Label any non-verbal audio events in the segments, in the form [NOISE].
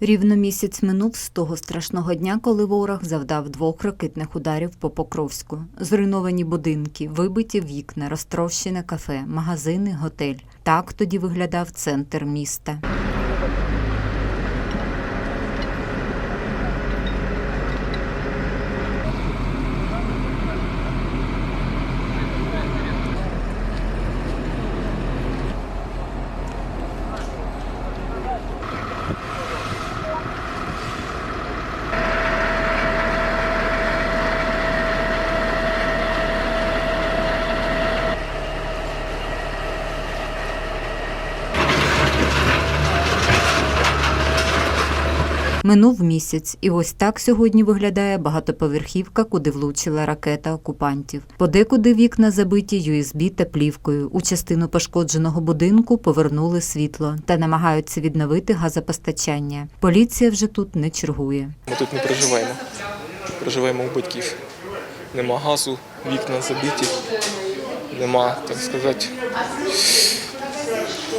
Рівно місяць минув з того страшного дня, коли ворог завдав двох ракетних ударів по Покровську. Зруйновані будинки, вибиті вікна, розтрощене кафе, магазини, готель. Так тоді виглядав центр міста. Минув місяць, і ось так сьогодні виглядає багатоповерхівка, куди влучила ракета окупантів. Подекуди вікна забиті USB та плівкою. У частину пошкодженого будинку повернули світло та намагаються відновити газопостачання. Поліція вже тут не чергує. Ми тут не проживаємо. Проживаємо у батьків. Нема газу, вікна забиті, нема, так сказати,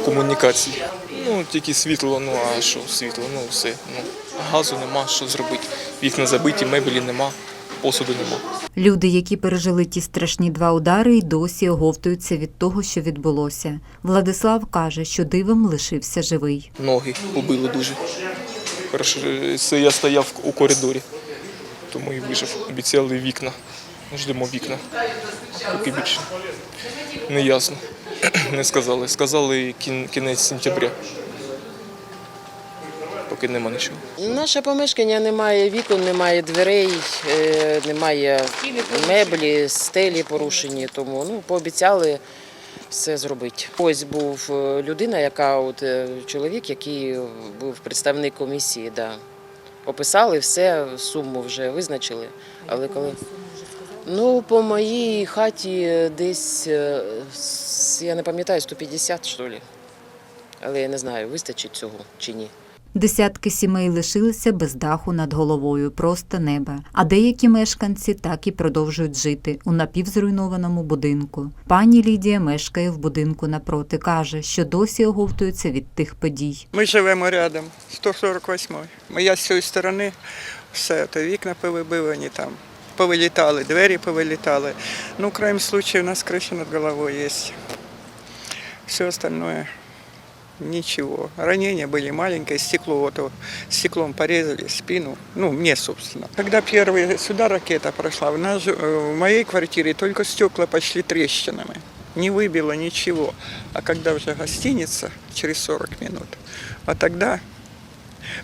комунікацій. Ну, тільки світло, ну а що світло, ну все. Ну, газу нема, що зробити. Вікна забиті, мебелі нема, посуду нема. Люди, які пережили ті страшні два удари, й досі оговтуються від того, що відбулося. Владислав каже, що дивом лишився живий. Ноги побили дуже. Це я стояв у коридорі, тому і вижив. Обіцяли вікна. Ждемо вікна. Поки більше не ясно. [CLEARS THROAT] Не сказали. Сказали кін- кінець сентября. Поки нема нічого. Наше помешкання немає вікон, немає дверей, е, немає меблі, стелі порушені, тому ну, пообіцяли все зробити. Ось був е, людина, яка от е, чоловік, який був представник комісії, да. описали все, суму вже визначили. Але коли ну по моїй хаті десь я не пам'ятаю 150, що ли. Але я не знаю, вистачить цього чи ні. Десятки сімей лишилися без даху над головою, просто неба. А деякі мешканці так і продовжують жити у напівзруйнованому будинку. Пані Лідія мешкає в будинку напроти. каже, що досі оговтується від тих подій. Ми живемо рядом, 148 й Я з цієї сторони все, то вікна повибивані там, повилітали, двері повилітали. Ну, крайнем случае, у нас крыша над головой есть. Все остальное ничего. Ранения были маленькие, стекло вот вот, стеклом порезали спину, ну, мне, собственно. Когда первая сюда ракета прошла, в, нас, же, э, в моей квартире только стекла пошли трещинами. Не выбило ничего. А когда уже гостиница, через 40 минут, а тогда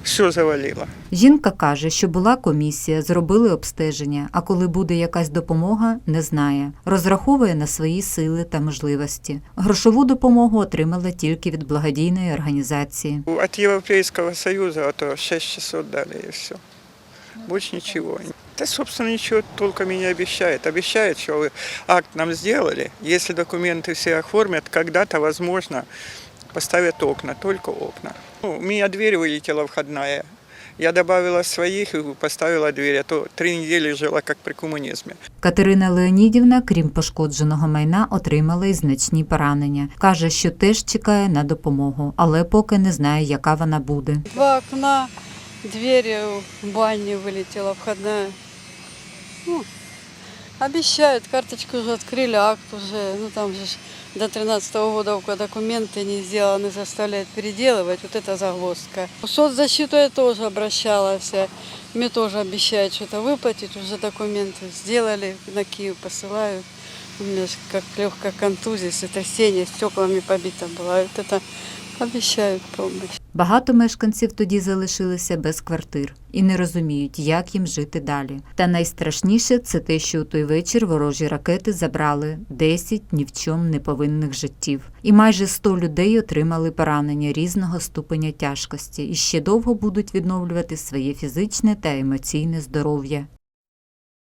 все завалило. Жінка каже, що була комісія, зробили обстеження, а коли буде якась допомога, не знає. Розраховує на свої сили та можливості. Грошову допомогу отримала тільки від благодійної організації. От Европейского Союза а то 6 часов дали и все. Больше ничего. Да, собственно, ничего толком и не обещает. Обещает, что вы акт нам сделали. Если документы все оформят, когда-то, возможно, поставят окна, только окна. Ну, у меня дверь вылетела входная. Я добавила своих и поставила дверь, а то три недели жила, как при коммунизме. Катерина Леонідівна, крім пошкодженого майна, отримала й значні поранення. Каже, що теж чекає на допомогу, але поки не знає, яка вона буде. Два окна, дверь в бане вылетела входная. Ну, обещают, карточку уже открыли, акт уже, ну там же до 13 года пока документы не сделаны, заставляют переделывать, вот это загвоздка. В соцзащиту я тоже обращалась, мне тоже обещают что-то выплатить, уже документы сделали, на Киев посылают. У меня же как легкая контузия, сотрясение, стеклами побита была, вот это обещают помощь. Багато мешканців тоді залишилися без квартир і не розуміють, як їм жити далі. Та найстрашніше це те, що у той вечір ворожі ракети забрали 10 ні в чому не повинних життів. І майже 100 людей отримали поранення різного ступеня тяжкості і ще довго будуть відновлювати своє фізичне та емоційне здоров'я.